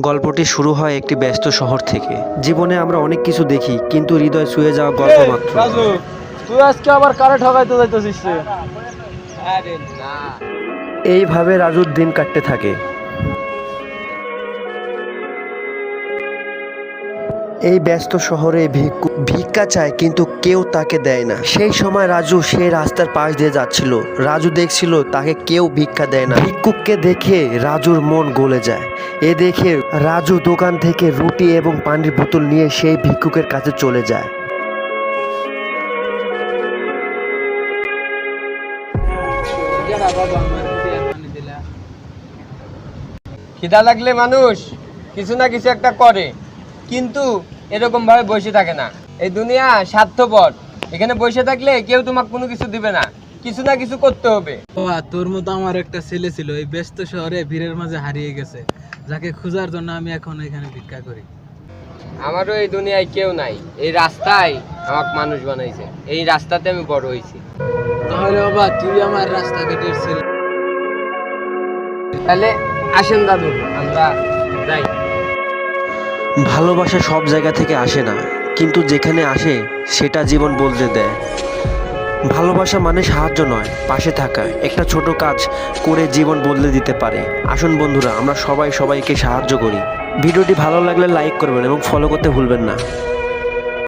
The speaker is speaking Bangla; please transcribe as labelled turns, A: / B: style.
A: গল্পটি শুরু হয় একটি ব্যস্ত শহর থেকে। জীবনে আমরা অনেক কিছু দেখি কিন্তু হৃদয় শুয়ে যাওয়া গল্প মাত্র।
B: তুই আজকে আবার কারে ঠকাইতে যাইতেছিস
A: এইভাবে রাজুর দিন কাটতে থাকে। এই ব্যস্ত শহরে ভিক্ষু- চায়, কিন্তু কেউ তাকে দেয় না। সেই সময় রাজু সেই রাস্তার পাশ দিয়ে যাচ্ছিল। রাজু দেখছিল তাকে কেউ ভিক্ষা দেয় না। ভিক্ষুককে দেখে রাজুর মন গলে যায়। এ দেখে রাজু দোকান থেকে রুটি এবং পানির বোতল নিয়ে সেই ভিক্ষুকের কাছে চলে যায়।
B: খিদা লাগলে মানুষ কিছু না কিছু একটা করে। কিন্তু এরকম ভাবে বসে থাকে না। এই দুনিয়া স্বার্থপর। এখানে বসে থাকলে কেউ তোমাকে কোনো কিছু দিবে না। কিছু না কিছু করতে হবে।
C: বাবা তোর মতো আমার একটা ছেলে ছিল এই ব্যস্ত শহরে ভিড়ের মাঝে হারিয়ে গেছে। যাকে খোঁজার জন্য আমি এখন এখানে ভিক্ষা করি।
B: আমারও এই দুনিয়ায় কেউ নাই। এই রাস্তায় আমাকে মানুষ বানাইছে। এই রাস্তাতে আমি বড় হয়েছি।
C: তাহলে বাবা তুই আমার রাস্তাঘাটের ছেলে।
B: তাহলে আসেন দাদু আমরা যাই।
A: ভালোবাসা সব জায়গা থেকে আসে না, কিন্তু যেখানে আসে, সেটা জীবন বলতে দেয়। ভালোবাসা মানে সাহায্য নয়, পাশে থাকা, একটা ছোট কাজ করে জীবন বদলে দিতে পারে। আসুন বন্ধুরা, আমরা সবাই সবাইকে সাহায্য করি। ভিডিওটি ভালো লাগলে লাইক করবেন এবং ফলো করতে ভুলবেন না।